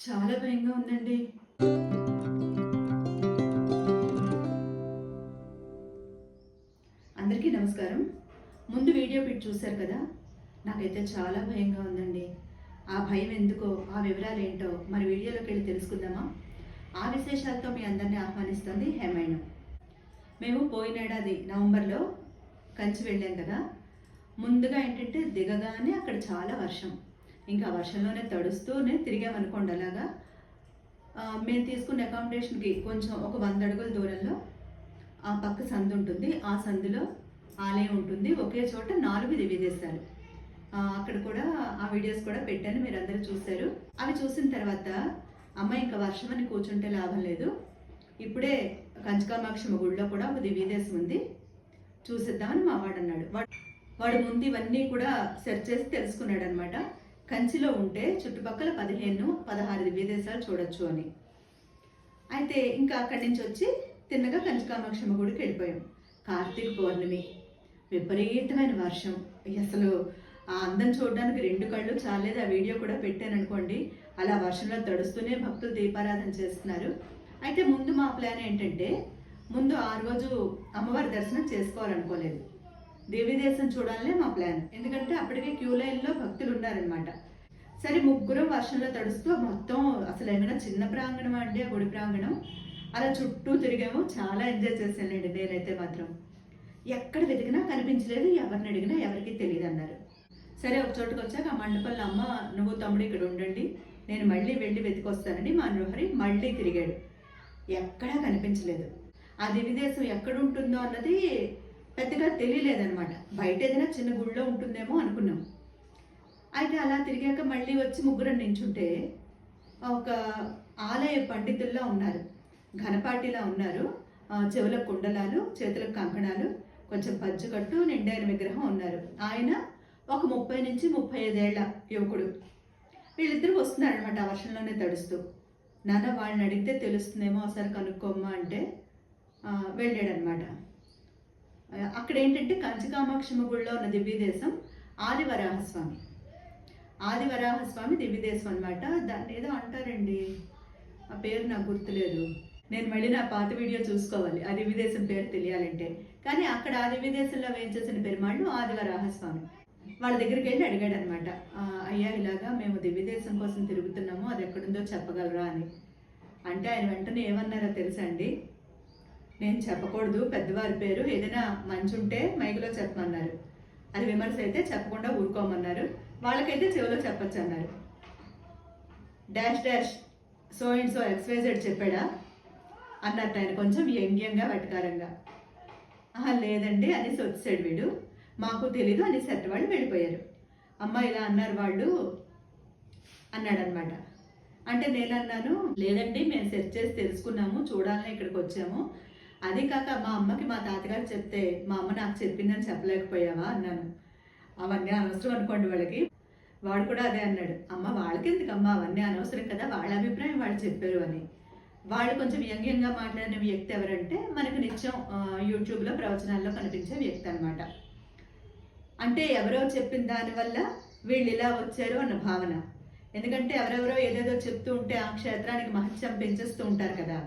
చాలా భయంగా ఉందండి. అందరికీ నమస్కారం. ముందు వీడియో పెట్టి చూశారు కదా నాకైతే చాలా భయంగా ఉందండి. ఆ భయం ఎందుకో ఆ వివరాలు ఏంటో మరి వీడియోలోకి వెళ్ళి తెలుసుకుందామా? ఆ విశేషాలతో మీ అందరినీ ఆహ్వానిస్తుంది హేమైన. మేము పోయినేడాది నవంబర్లో కంచి వెళ్ళాం కదా ముందుగా ఏంటంటే దిగగానే అక్కడ చాలా వర్షం. ఇంకా వర్షంలోనే తడుస్తూనే తిరిగామనుకోండి అలాగా. మేము తీసుకున్న అకామిడేషన్కి కొంచెం ఒక వంద అడుగుల దూరంలో ఆ పక్క సందు ఉంటుంది. ఆ సందులో ఆలయం ఉంటుంది. ఒకే చోట నాలుగు దివ్యదేశాలు. అక్కడ కూడా ఆ వీడియోస్ కూడా పెట్టాను. మీరు అందరూ చూశారు. అవి చూసిన తర్వాత అమ్మ ఇంకా వర్షం అని కూర్చుంటే లాభం లేదు. ఇప్పుడే కంచకామాక్షమ్మ గుడిలో కూడా ఒక దివ్యదేశం ఉంది. చూసేద్దామని మా వాడు అన్నాడు. వాడు వాడు ముందు ఇవన్నీ కూడా సెర్చ్ చేసి తెలుసుకున్నాడు అనమాట కంచిలో ఉంటే చుట్టుపక్కల పదిహేను పదహారు దివ్యదేశాలు చూడొచ్చు అని. అయితే ఇంకా అక్కడి నుంచి వచ్చి తిన్నగా కంచికామాక్షమ్మ గుడికి వెళ్ళిపోయాం. కార్తీక పౌర్ణమి విపరీతమైన వర్షం. అసలు ఆ అందం చూడడానికి రెండు కళ్ళు చాలేదు ఆ వీడియో కూడా పెట్టాను అనుకోండి. అలా వర్షంలో తడుస్తూనే భక్తులు దీపారాధన చేస్తున్నారు. అయితే ముందు మా ప్లాన్ ఏంటంటే ముందు ఆ రోజు అమ్మవారి దర్శనం చేసుకోవాలనుకోలేదు. దేవీదేశం చూడాలనే మా ప్లాన్. ఎందుకంటే అప్పటికే క్యూ లైన్లో భక్తులు ఉన్నారనమాట సరే ముగ్గురం వర్షంలో తడుస్తూ మొత్తం అసలు ఏమైనా చిన్న ప్రాంగణం అండి? ఆ గుడి ప్రాంగణం? అలా చుట్టూ తిరిగాము. చాలా ఎంజాయ్ చేశానండి నేనైతే మాత్రం. ఎక్కడ వెతికినా కనిపించలేదు. ఎవరిని అడిగినా ఎవరికి తెలియదు అన్నారు సరే ఒక చోటుకు వచ్చాక ఆ మండపంలో అమ్మ నువ్వు తమ్ముడు ఇక్కడ ఉండండి. నేను మళ్ళీ వెళ్ళి వెతికొస్తానని మా నృహరి మళ్ళీ తిరిగాడు. ఎక్కడా కనిపించలేదు. ఆ దివిదేశం ఎక్కడ ఉంటుందో అన్నది పెద్దగా తెలియలేదనమాట బయట ఏదైనా చిన్న గుడిలో ఉంటుందేమో అనుకున్నాం. అయితే అలా తిరిగాక మళ్ళీ వచ్చి ముగ్గురం నించుంటే ఒక ఆలయ పండితుల్లా ఉన్నారు. ఘనపాటిలా ఉన్నారు. చెవులకు కుండలాలు చేతులకు కంకణాలు కొంచెం పజ్జుకట్టు నిండైన విగ్రహం ఉన్నారు. ఆయన ఒక ముప్పై నుంచి ముప్పై ఐదేళ్ళ యువకుడు. వీళ్ళిద్దరూ వస్తున్నారనమాట ఆ వర్షంలోనే తడుస్తూ. నాన్న వాళ్ళని అడిగితే తెలుస్తుందేమో ఒకసారి కనుక్కోమ్మా అంటే వెళ్ళాడనమాట అక్కడ ఏంటంటే కంచికామాక్షమ్మ గుడిలో ఉన్న దివ్యదేశం ఆదివరాహస్వామి. ఆదివరాహస్వామి దివ్యదేశం అనమాట దాన్ని ఏదో అంటారండి. ఆ పేరు నాకు గుర్తులేదు. నేను మళ్ళీ నా పాత వీడియో చూసుకోవాలి. ఆ దివ్యదేశం పేరు తెలియాలంటే. కానీ అక్కడ ఆ దివ్యదేశంలో వేయించేసిన పెరుమాళ్ళు? ఆదివరాహస్వామి. వాళ్ళ దగ్గరికి వెళ్ళి అడిగాడు అనమాట అయ్యా ఇలాగా మేము దివ్యదేశం కోసం తిరుగుతున్నాము. అది ఎక్కడుందో చెప్పగలరా? అని. అంటే ఆయన వెంటనే ఏమన్నారో తెలుసా అండి? నేను చెప్పకూడదు పెద్దవారి పేరు ఏదైనా మంచి ఉంటే మైకులో చెప్పమన్నారు. అది విమర్శ అయితే చెప్పకుండా ఊరుకోమన్నారు. వాళ్ళకైతే చెవిలో చెప్పచ్చు అన్నారు dash dash so and so X Y Z చెప్పాడా? అన్నట్టు ఆయన కొంచెం వ్యంగ్యంగా వెటకారంగా. ఆహా లేదండి అనేసి వచ్చాడు వీడు. మాకు తెలీదు అనేసి అట్టు వాళ్ళు వెళ్ళిపోయారు. అమ్మ ఇలా అన్నారు వాళ్ళు అన్నాడనమాట అంటే నేను అన్నాను లేదండి మేము సెర్చ్ చేసి తెలుసుకున్నాము చూడాలని ఇక్కడికి వచ్చాము. అదే కాక మా అమ్మకి మా తాతగారు చెప్తే మా అమ్మ నాకు చెప్పిందని చెప్పలేకపోయావా? అన్నాను. అవన్నీ అనవసరం అనుకోండి వాళ్ళకి. వాడు కూడా అదే అన్నాడు. అమ్మ వాళ్ళకి అవన్నీ అనవసరం కదా. వాళ్ళ అభిప్రాయం వాళ్ళు చెప్పారు అని. వాళ్ళు కొంచెం వ్యంగ్యంగా మాట్లాడిన వ్యక్తి ఎవరంటే మనకు నిత్యం యూట్యూబ్లో ప్రవచనాల్లో కనిపించే వ్యక్తి అనమాట అంటే ఎవరో చెప్పిన దానివల్ల వీళ్ళు ఇలా వచ్చారు అన్న భావన. ఎందుకంటే ఎవరెవరో ఏదేదో చెప్తూ ఉంటే ఆ క్షేత్రానికి మహత్యం పెంచేస్తూ ఉంటారు కదా.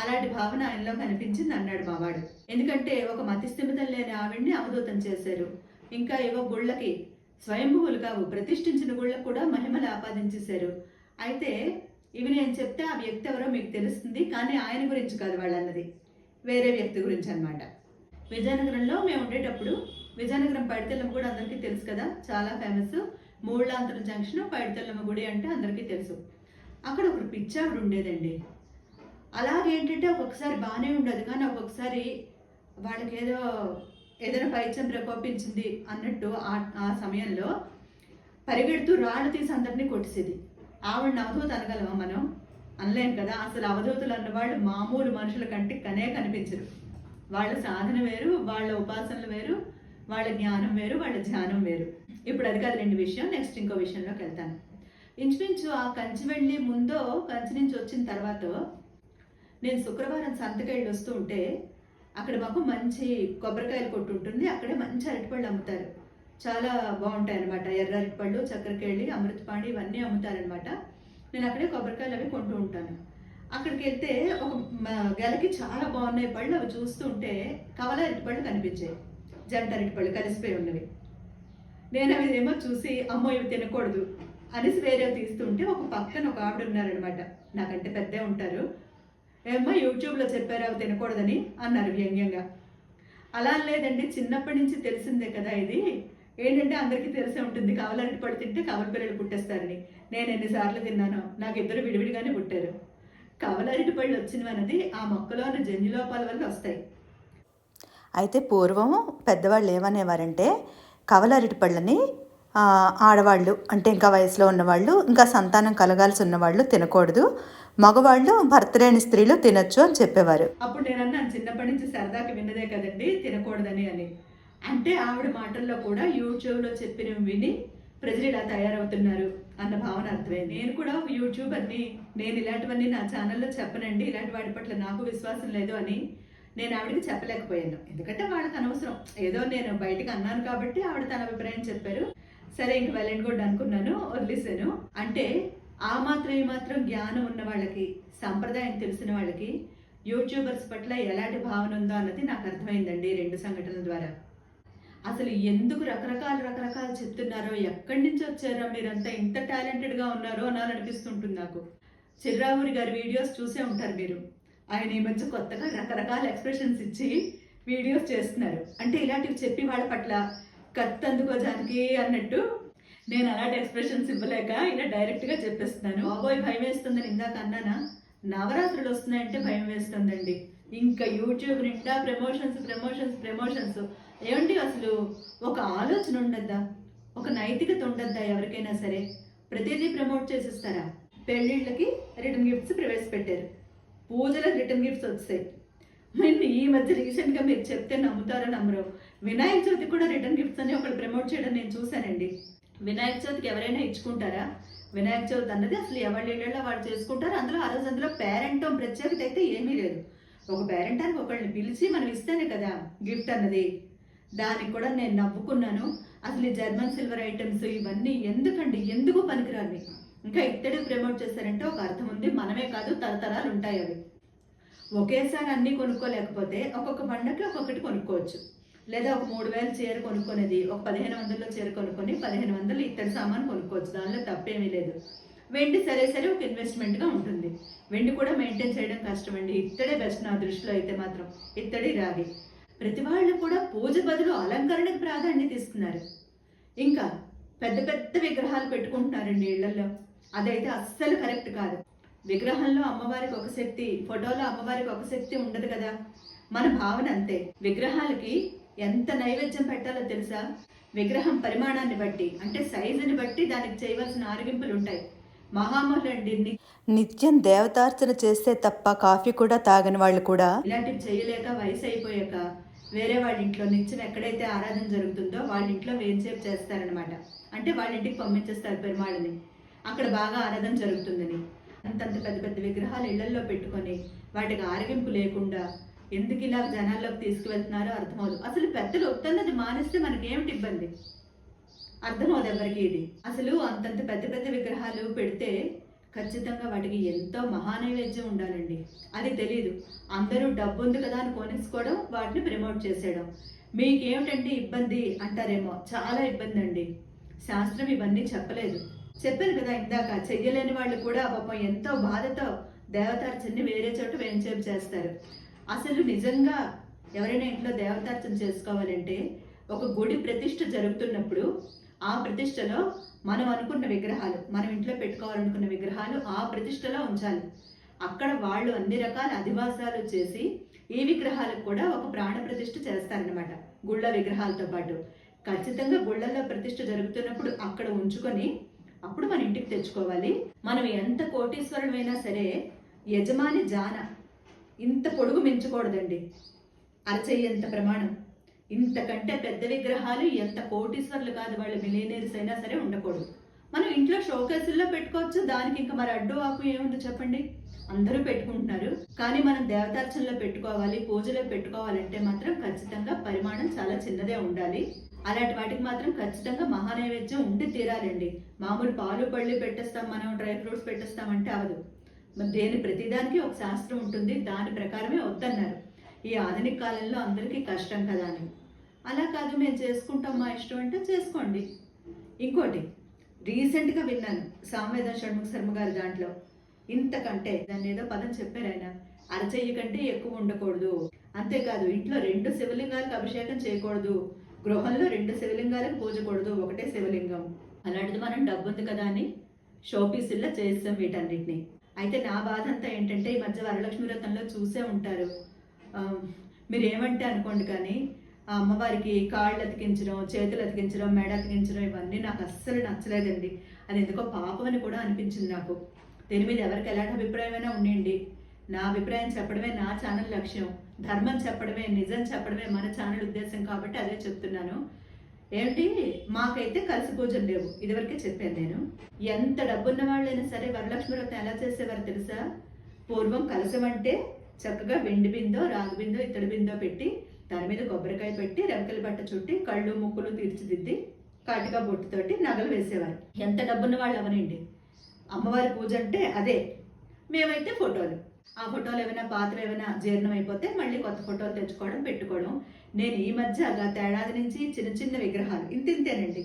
అలాంటి భావన ఆయనలో కనిపించింది అన్నాడు మావాడు ఎందుకంటే ఒక మతిస్థిమితం లేని ఆవిడ్ని అవధూతం చేశారు. ఇంకా ఏవో గుళ్ళకి స్వయంభువులు కావు ప్రతిష్ఠించిన గుళ్ళకు కూడా మహిమలు ఆపాదించేశారు. అయితే ఇవి నేను చెప్తే ఆ వ్యక్తి ఎవరో మీకు తెలుస్తుంది కానీ ఆయన గురించి కాదు వాళ్ళన్నది. వేరే వ్యక్తి గురించి అన్నమాట. విజయనగరంలో మేము ఉండేటప్పుడు విజయనగరం పైడితెల్లమ్మ గుడి అందరికీ తెలుసు కదా చాలా ఫేమస్. మూళ్ళాంతరం జంక్షన్ పైడితెల్లమ్మ గుడి అంటే అందరికీ తెలుసు. అక్కడ ఒక పిచ్చావిడ ఉండేదండి. అలాగేంటంటే ఒక్కొక్కసారి బాగానే ఉండదు. కానీ ఒక్కొక్కసారి వాళ్ళకి ఏదో ఏదైనా పైత్యం ప్రకోపించింది అన్నట్టు ఆ ఆ సమయంలో పరిగెడుతూ రాళ్ళు తీసి అందరినీ కొట్టేసేది. ఆవిడ అవధూత అనగలమా మనం? అనలేం కదా. అసలు అవధూతులు అన్నవాళ్ళు మామూలు మనుషుల కంటే కనే కనిపించరు. వాళ్ళ సాధన వేరు వాళ్ళ ఉపాసనలు వేరు వాళ్ళ జ్ఞానం వేరు వాళ్ళ ధ్యానం వేరు. ఇప్పుడు అది కాదు రెండు విషయం. నెక్స్ట్ ఇంకో విషయంలోకి వెళ్తాను. ఇంచుమించు ఆ కంచి వెళ్ళి ముందో కంచి నుంచి వచ్చిన తర్వాత నేను శుక్రవారం సంతకెళ్ళి వస్తూ ఉంటే అక్కడ మాకు మంచి కొబ్బరికాయలు కొట్టు ఉంటుంది అక్కడే మంచి అరటిపళ్ళు అమ్ముతారు. చాలా బాగుంటాయి అనమాట ఎర్ర అరటిపళ్ళు చక్కెరకేళి అమృతపాణి ఇవన్నీ అమ్ముతారనమాట నేను అక్కడే కొబ్బరికాయలు అవి కొంటూ ఉంటాను. అక్కడికి వెళ్తే ఒక గెలకి చాలా బాగున్నాయి పళ్ళు. అవి చూస్తుంటే కవల అరటిపళ్ళు కనిపించాయి. జంట అరటిపళ్ళు కలిసిపోయి ఉన్నవి. నేను అవి ఏమో చూసి అమ్మో ఇవి తినకూడదు అనేసి వేరే తీస్తుంటే ఒక పక్కన ఒక ఆవిడ ఉన్నారనమాట నాకంటే పెద్దే ఉంటారు. ఏమో యూట్యూబ్లో చెప్పారు అవి తినకూడదని అన్నారు వ్యంగ్యంగా. అలా లేదండి చిన్నప్పటి నుంచి తెలిసిందే కదా ఇది. ఏంటంటే అందరికీ తెలిసే ఉంటుంది కవలరటి పడి తింటే కవల పిల్లలు పుట్టేస్తారని. నేను ఎన్నిసార్లు తిన్నానో నాకు ఇద్దరు విడివిడిగానే పుట్టారు. కవలరటి పళ్ళు వచ్చినవన్నది ఆ మొక్కలో ఉన్న జన్యులోపాల వల్ల వస్తాయి. అయితే పూర్వం పెద్దవాళ్ళు ఏమనేవారంటే కవలరటి పళ్ళని ఆడవాళ్ళు అంటే ఇంకా వయసులో ఉన్నవాళ్ళు ఇంకా సంతానం కలగాల్సి ఉన్నవాళ్ళు తినకూడదు. మగవాళ్ళు భర్త లేని స్త్రీలు తినొచ్చు అని చెప్పేవారు. అప్పుడు నేను చిన్నప్పటి నుంచి సరదాకి విన్నదే కదండి తినకూడదని అని. అంటే ఆవిడ మాటల్లో కూడా యూట్యూబ్లో చెప్పినవి విని ప్రజలు ఇలా తయారవుతున్నారు అన్న భావన అర్థమైంది. నేను కూడా ఒక యూట్యూబర్ని నేను ఇలాంటివన్నీ నా ఛానల్లో చెప్పనండి ఇలాంటి వాటి పట్ల నాకు విశ్వాసం లేదు అని నేను ఆవిడకి చెప్పలేకపోయాను. ఎందుకంటే వాళ్ళకి అనవసరం. ఏదో నేను బయటకు అన్నాను కాబట్టి ఆవిడ తన అభిప్రాయం చెప్పారు. సరే ఇంక వెళ్ళండి కూడా అనుకున్నాను వదిలేశాను. అంటే ఆ మాత్రం ఈ మాత్రం జ్ఞానం ఉన్న వాళ్ళకి సంప్రదాయం తెలిసిన వాళ్ళకి యూట్యూబర్స్ పట్ల ఎలాంటి భావన ఉందో అన్నది నాకు అర్థమైందండి రెండు సంఘటనల ద్వారా. అసలు ఎందుకు రకరకాల రకరకాలు చెప్తున్నారో ఎక్కడి నుంచి వచ్చారో మీరంతా ఇంత టాలెంటెడ్గా ఉన్నారో అనాలనిపిస్తుంటుంది నాకు. చిర్రావూరి గారి వీడియోస్ చూసే ఉంటారు మీరు. ఆయన ఈ మధ్య కొత్తగా రకరకాల ఎక్స్ప్రెషన్స్ ఇచ్చి వీడియోస్ చేస్తున్నారు. అంటే ఇలాంటివి చెప్పి వాళ్ళ పట్ల కత్తి అందుకో జానకి అన్నట్టు నేను అలాంటి ఎక్స్ప్రెషన్స్ ఇవ్వలేక ఇలా డైరెక్ట్గా చెప్పేస్తున్నాను. బాబోయ్ భయం వేస్తుందని ఇందాక అన్నానా నవరాత్రులు వస్తున్నాయంటే భయం వేస్తుందండి. ఇంకా యూట్యూబ్ నిండా ప్రమోషన్స్ ప్రమోషన్స్ ప్రమోషన్స్ ఏమండి అసలు ఒక ఆలోచన ఉండద్దా? ఒక నైతికత ఉండద్దా ఎవరికైనా సరే? ప్రతిదీ ప్రమోట్ చేసిస్తారా? పెళ్ళిళ్ళకి రిటర్న్ గిఫ్ట్స్ ప్రవేశపెట్టారు. పూజలకు రిటర్న్ గిఫ్ట్స్ వచ్చాయి. మరి ఈ మధ్య రీసెంట్గా మీరు చెప్తే నమ్ముతారో నమ్మరు. వినాయక చవితి కూడా రిటర్న్ గిఫ్ట్స్ అని ఒకటి ప్రమోట్ చేయడం నేను చూశానండి. వినాయక చవితికి ఎవరైనా ఇచ్చుకుంటారా? వినాయక చవితి అన్నది అసలు ఎవరి ఇళ్ళలో వాళ్ళు చేసుకుంటారు అందులో ఆ రోజు అందులో పేరెంట్ ప్రత్యేకత అయితే ఏమీ లేదు. ఒక పేరెంట్ అని ఒకళ్ళని పిలిచి మనం ఇస్తేనే కదా గిఫ్ట్ అన్నది. దానికి కూడా నేను నవ్వుకున్నాను. అసలు ఈ జర్మన్ సిల్వర్ ఐటమ్స్ ఇవన్నీ ఎందుకండి? ఎందుకు పనికిరాని ఇంకా ఇత్తడి ప్రమోట్ చేస్తారంటే ఒక అర్థం ఉంది. మనమే కాదు తరతరాలు ఉంటాయి అవి. ఒకేసారి అన్నీ కొనుక్కోలేకపోతే ఒక్కొక్క పండగకి ఒక్కొక్కటి కొనుక్కోవచ్చు. లేదా ఒక మూడు వేల చీర కొనుక్కునేది ఒక పదిహేను వందల్లో చీర కొనుక్కొని పదిహేను వందలు ఇత్తడి సామాన్ కొనుక్కోవచ్చు. దానిలో తప్పేమీ లేదు. వెండి సరే సరే ఒక ఇన్వెస్ట్మెంట్గా ఉంటుంది. వెండి కూడా మెయింటైన్ చేయడం కష్టమండి. ఇత్తడే బెస్ట్ నా దృష్టిలో అయితే మాత్రం. ఇత్తడి రాగి. ప్రతి వాళ్ళు కూడా పూజ బదులు అలంకరణకు ప్రాధాన్యత ఇస్తున్నారు ఇంకా పెద్ద పెద్ద విగ్రహాలు పెట్టుకుంటున్నారండి ఇళ్ళలో అదైతే అస్సలు కరెక్ట్ కాదు. విగ్రహంలో అమ్మవారికి ఒక శక్తి ఫోటోలో అమ్మవారికి ఒక శక్తి ఉండదు కదా. మన భావన అంతే. విగ్రహాలకి ఎంత నైవేద్యం పెట్టాలో తెలుసా? విగ్రహం పరిమాణాన్ని బట్టి అంటే సైజుని బట్టి దానికి చేయవలసిన ఆరగింపులు ఉంటాయి. మహామహులండి నిత్యం దేవతార్చన చేస్తే తప్ప కాఫీ కూడా తాగని వాళ్ళు కూడా ఇలాంటివి చేయలేక వయసు అయిపోయాక వేరే వాళ్ళ ఇంట్లో నిత్యం ఎక్కడైతే ఆరాధన జరుగుతుందో వాళ్ళ ఇంట్లో వేంచేపు చేస్తారనమాట అంటే వాళ్ళ ఇంటికి పంపించేస్తారు పెరుమాళ్ళని. అక్కడ బాగా ఆరాధన జరుగుతుందని. అంతంత పెద్ద పెద్ద విగ్రహాలు ఇళ్ళల్లో పెట్టుకొని వాటికి ఆరగింపు లేకుండా ఎందుకు ఇలా జనాల్లోకి తీసుకువెళ్తున్నారో అర్థమవుదు. అసలు పెద్దలు వద్దన్నది మానేస్తే మనకి ఏమిటి ఇబ్బంది? అర్థమవుదు ఎవరికి ఇది. అసలు అంతంత పెద్ద పెద్ద విగ్రహాలు పెడితే ఖచ్చితంగా వాటికి ఎంతో మహానైవేద్యం ఉండాలండి. అది తెలియదు అందరూ డబ్బు ఉంది కదా అని కొనేసుకోవడం వాటిని ప్రమోట్ చేసేయడం. మీకేమిటంటే ఇబ్బంది అంటారేమో. చాలా ఇబ్బంది అండి శాస్త్రం ఇవన్నీ చెప్పలేదు. చెప్పాను కదా ఇందాక చెయ్యలేని వాళ్ళు కూడా పాపం ఎంతో బాధతో దేవతార్చన్ని వేరే చోట వేంచేపు చేస్తారు. అసలు నిజంగా ఎవరైనా ఇంట్లో దేవతార్థం చేసుకోవాలంటే ఒక గుడి ప్రతిష్ట జరుగుతున్నప్పుడు ఆ ప్రతిష్టలో మనం అనుకున్న విగ్రహాలు మనం ఇంట్లో పెట్టుకోవాలనుకున్న విగ్రహాలు ఆ ప్రతిష్టలో ఉంచాలి. అక్కడ వాళ్ళు అన్ని రకాల అధివాసాలు చేసి ఈ విగ్రహాలకు కూడా ఒక ప్రాణ ప్రతిష్ఠ చేస్తారనమాట గుళ్ళ విగ్రహాలతో పాటు. ఖచ్చితంగా గుళ్ళల్లో ప్రతిష్ఠ జరుగుతున్నప్పుడు అక్కడ ఉంచుకొని అప్పుడు మన ఇంటికి తెచ్చుకోవాలి. మనం ఎంత కోటీశ్వరుడమైనా సరే యజమాని జాన ఇంత పొడుగు మించకూడదండి. అరచేయంత ప్రమాణం. ఇంతకంటే పెద్ద విగ్రహాలు ఎంత కోటీశ్వర్లు కాదు వాళ్ళు మిలియనీర్స్ అయినా సరే ఉండకూడదు. మనం ఇంట్లో షోకేసుల్లో పెట్టుకోవచ్చు దానికి ఇంకా మరి అడ్డు ఆకు ఏముంది చెప్పండి? అందరూ పెట్టుకుంటున్నారు. కానీ మనం దేవతార్చనలో పెట్టుకోవాలి పూజలో పెట్టుకోవాలంటే మాత్రం ఖచ్చితంగా పరిమాణం చాలా చిన్నదే ఉండాలి. అలాంటి వాటికి మాత్రం ఖచ్చితంగా మహానైవేద్యం ఉండి తీరాలండి. మామూలు పాలు పళ్ళు పెట్టేస్తాం మనం డ్రై ఫ్రూట్స్ పెట్టేస్తామంటే అవదు. దేని ప్రతిదానికి ఒక శాస్త్రం ఉంటుంది దాని ప్రకారమే వద్దన్నారు. ఈ ఆధునిక కాలంలో అందరికీ కష్టం కదా అని. అలా కాదు మేము చేసుకుంటాం మా ఇష్టం అంటే చేసుకోండి. ఇంకోటి రీసెంట్గా విన్నాను సామవేదం షణ్ముఖ శర్మ గారి దాంట్లో. ఇంతకంటే దాన్ని ఏదో పదం చెప్పారు ఆయన. అరచెయ్యి కంటే ఎక్కువ ఉండకూడదు. అంతేకాదు ఇంట్లో రెండు శివలింగాలకు అభిషేకం చేయకూడదు. గృహంలో రెండు శివలింగాలకు పూజకూడదు ఒకటే శివలింగం. అలాంటిది మనం డబ్బు ఉంది కదా అని షోపీసుల్లో చేస్తాం వీటన్నిటిని. అయితే నా బాధ అంతా ఏంటంటే ఈ మధ్య వరలక్ష్మి వ్రతంలో చూసే ఉంటారు. మీరు ఏమంటే అనుకోండి కానీ ఆ అమ్మవారికి కాళ్ళు అతికించడం చేతులు అతికించడం మెడ అతికించడం ఇవన్నీ నాకు అస్సలు నచ్చలేదండి. అది ఎందుకో పాపం అని కూడా అనిపించింది నాకు. దీని మీద ఎవరికి ఎలాంటి అభిప్రాయమైనా ఉండండి. నా అభిప్రాయం చెప్పడమే నా ఛానల్ లక్ష్యం. ధర్మం చెప్పడమే నిజం చెప్పడమే మన ఛానల్ ఉద్దేశం కాబట్టి అదే చెప్తున్నాను. ఏంటి? మాకైతే కలిసి పూజలు లేవు. ఇదివరకే చెప్పాను నేను. ఎంత డబ్బున్న వాళ్ళైనా సరే వరలక్ష్మి వ్రతం ఎలా చేసేవారు తెలుసా? పూర్వం కలశం అంటే చక్కగా వెండి బిందో రాగి బిందో ఇత్తడి బిందో పెట్టి దాని మీద కొబ్బరికాయ పెట్టి రెవకల బట్ట చుట్టి కళ్ళు ముక్కులు తీర్చిదిద్ది కాటిగా బొట్టుతోటి నగలు వేసేవారు. ఎంత డబ్బున్న వాళ్ళు అవనండి అమ్మవారి పూజ అంటే అదే. మేమైతే ఫోటోలు. ఆ ఫోటోలు ఏమైనా పాత్ర ఏమైనా జీర్ణం అయిపోతే మళ్ళీ కొత్త ఫోటోలు తెచ్చుకోవడం పెట్టుకోవడం. నేను ఈ మధ్య గత ఏడాది నుంచి చిన్న చిన్న విగ్రహాలు ఇంత ఇంతేనండి.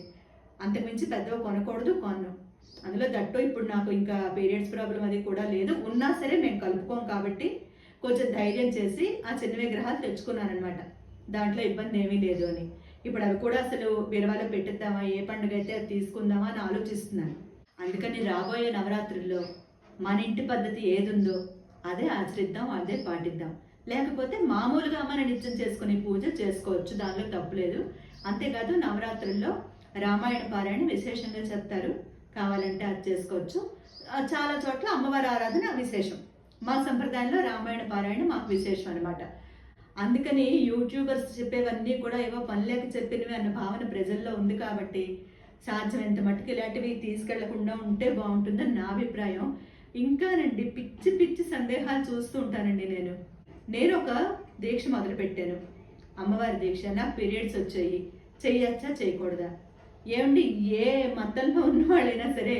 అంతకుమించి పెద్దవి కొనకూడదు కొన్ను. అందులో దట్టు ఇప్పుడు నాకు ఇంకా పీరియడ్స్ ప్రాబ్లం అది కూడా లేదు. ఉన్నా సరే మేము కలుపుకోం కాబట్టి కొంచెం ధైర్యం చేసి ఆ చిన్న విగ్రహాలు తెచ్చుకున్నానమాట దాంట్లో ఇబ్బంది ఏమీ లేదు అని. ఇప్పుడు అవి కూడా అసలు బీరవాలో పెట్టిద్దామా ఏ పండుగ అయితే అది తీసుకుందామా అని ఆలోచిస్తున్నాను. అందుకని రాబోయే నవరాత్రుల్లో మన ఇంటి పద్ధతి ఏదుందో అదే ఆచరిద్దాం అదే పాటిద్దాం. లేకపోతే మామూలుగా మన నిత్యం చేసుకునే పూజ చేసుకోవచ్చు దానిలో తప్పులేదు అంతేకాదు నవరాత్రుల్లో రామాయణ పారాయణ విశేషంగా చెప్తారు. కావాలంటే అది చేసుకోవచ్చు. చాలా చోట్ల అమ్మవారి ఆరాధన విశేషం. మా సంప్రదాయంలో రామాయణ పారాయణ మాకు విశేషం అనమాట అందుకని యూట్యూబర్స్ చెప్పేవన్నీ కూడా ఏవో పనిలేక చెప్పినవి అన్న భావన ప్రజల్లో ఉంది కాబట్టి సాధ్యమైనంత మట్టుకు ఇలాంటివి తీసుకెళ్ళకుండా ఉంటే బాగుంటుందని నా అభిప్రాయం. ఇంకానండి పిచ్చి పిచ్చి సందేహాలు చూస్తూ ఉంటానండి నేను. నేను ఒక దీక్ష మొదలుపెట్టాను. అమ్మవారి దీక్ష నాకు పీరియడ్స్ వచ్చాయి. చేయచ్చా చేయకూడదా ఏమండి ఏ మతంలో ఉన్న వాళ్ళైనా సరే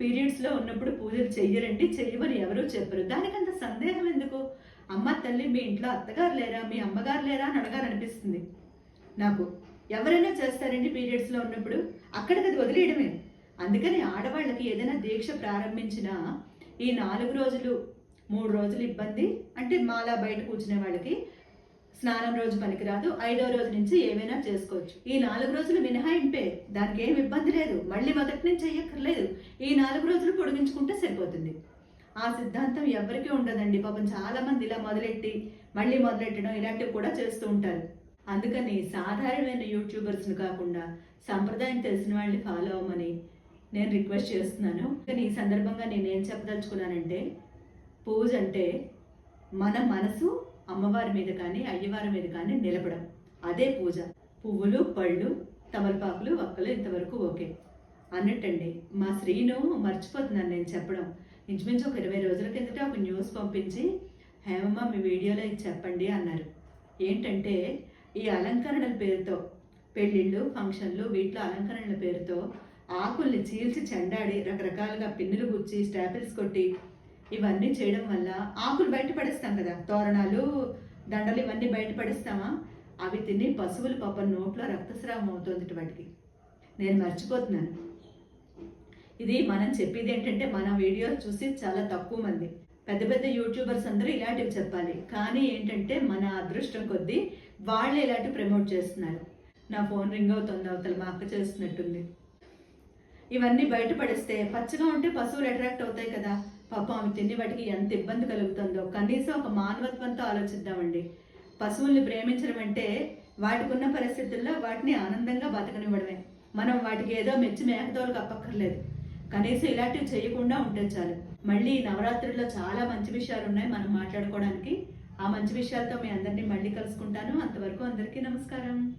పీరియడ్స్లో ఉన్నప్పుడు పూజలు చెయ్యరండి చెయ్యమని ఎవరూ చెప్పరు. దానికంత సందేహం ఎందుకు? అమ్మ తల్లి మీ ఇంట్లో అత్తగారు లేరా మీ అమ్మగారు లేరా అని అడగాలనిపిస్తుంది. నాకు ఎవరైనా చేస్తారండి పీరియడ్స్లో ఉన్నప్పుడు? అక్కడికి అది వదిలేయడమే. అందుకని ఆడవాళ్ళకి ఏదైనా దీక్ష ప్రారంభించినా ఈ నాలుగు రోజులు మూడు రోజులు ఇబ్బంది. అంటే మాలా బయట కూర్చునే వాళ్ళకి స్నానం రోజు పనికిరాదు. ఐదో రోజు నుంచి ఏమైనా చేసుకోవచ్చు. ఈ నాలుగు రోజులు మినహాయింపే. దానికి ఏమి ఇబ్బంది లేదు. మళ్ళీ మొదటి నుంచి చెయ్యక్కర్లేదు. ఈ నాలుగు రోజులు పొడిగించుకుంటే సరిపోతుంది. ఆ సిద్ధాంతం ఎవరికీ ఉండదండి. పాపం చాలా మంది ఇలా మొదలెట్టి మళ్ళీ మొదలెట్టడం ఇలాంటివి కూడా చేస్తూ ఉంటారు. అందుకని సాధారణమైన యూట్యూబర్స్ని కాకుండా సంప్రదాయం తెలిసిన వాళ్ళని ఫాలో అవ్వమని నేను రిక్వెస్ట్ చేస్తున్నాను. కానీ ఈ సందర్భంగా నేను ఏం చెప్పదలుచుకున్నానంటే పూజ అంటే మన మనసు అమ్మవారి మీద కానీ అయ్యవారి మీద కానీ నిలబడం. అదే పూజ. పువ్వులు పళ్ళు తమలపాకులు ఒక్కలు ఇంతవరకు ఓకే. అన్నట్టండి మా శ్రీను మర్చిపోతున్నాను నేను చెప్పడం. ఇంచుమించు ఒక ఇరవై రోజుల కిందట ఒక న్యూస్ పంపించి హేమమ్మ మీ వీడియోలో ఇది చెప్పండి అన్నారు. ఏంటంటే ఈ అలంకరణల పేరుతో పెళ్ళిళ్ళు ఫంక్షన్లు వీటిలో అలంకరణల పేరుతో ఆకుల్ని చీల్చి చెండాడి రకరకాలుగా పిన్నులు గుచ్చి స్టాపిల్స్ కొట్టి ఇవన్నీ చేయడం వల్ల ఆకులు బయటపడేస్తాం కదా. తోరణాలు దండలు ఇవన్నీ బయటపడేస్తామా? అవి తిని పశువులు పాపం నోట్లో రక్తస్రావం అవుతుంది వాటికి. నేను మర్చిపోతున్నాను. ఇది మనం చెప్పేది ఏంటంటే మన వీడియోస్ చూసి చాలా తక్కువ మంది. పెద్ద పెద్ద యూట్యూబర్స్ అందరూ ఇలాంటివి చెప్పాలి. కానీ ఏంటంటే మన అదృష్టం కొద్దీ వాళ్ళే ఇలాంటివి ప్రమోట్ చేస్తున్నారు. నా ఫోన్ రింగ్ అవుతుంది అవతల మా అక్క చేస్తున్నట్టుంది. ఇవన్నీ బయటపడిస్తే పచ్చగా ఉంటే పశువులు అట్రాక్ట్ అవుతాయి కదా. పాపం అవి తిని వాటికి ఎంత ఇబ్బంది కలుగుతుందో. కనీసం ఒక మానవత్వంతో ఆలోచిద్దామండి. పశువుల్ని ప్రేమించడం అంటే వాటికున్న పరిస్థితుల్లో వాటిని ఆనందంగా బతకనివ్వడమే. మనం వాటికి ఏదో మెచ్చి మేకతోలు కప్పక్కర్లేదు. కనీసం ఇలాంటివి చేయకుండా ఉంటే చాలు. మళ్ళీ నవరాత్రుల్లో చాలా మంచి విషయాలు ఉన్నాయి మనం మాట్లాడుకోవడానికి. ఆ మంచి విషయాలతో మీ అందరినీ మళ్ళీ కలుసుకుంటాను. అంతవరకు అందరికీ నమస్కారం.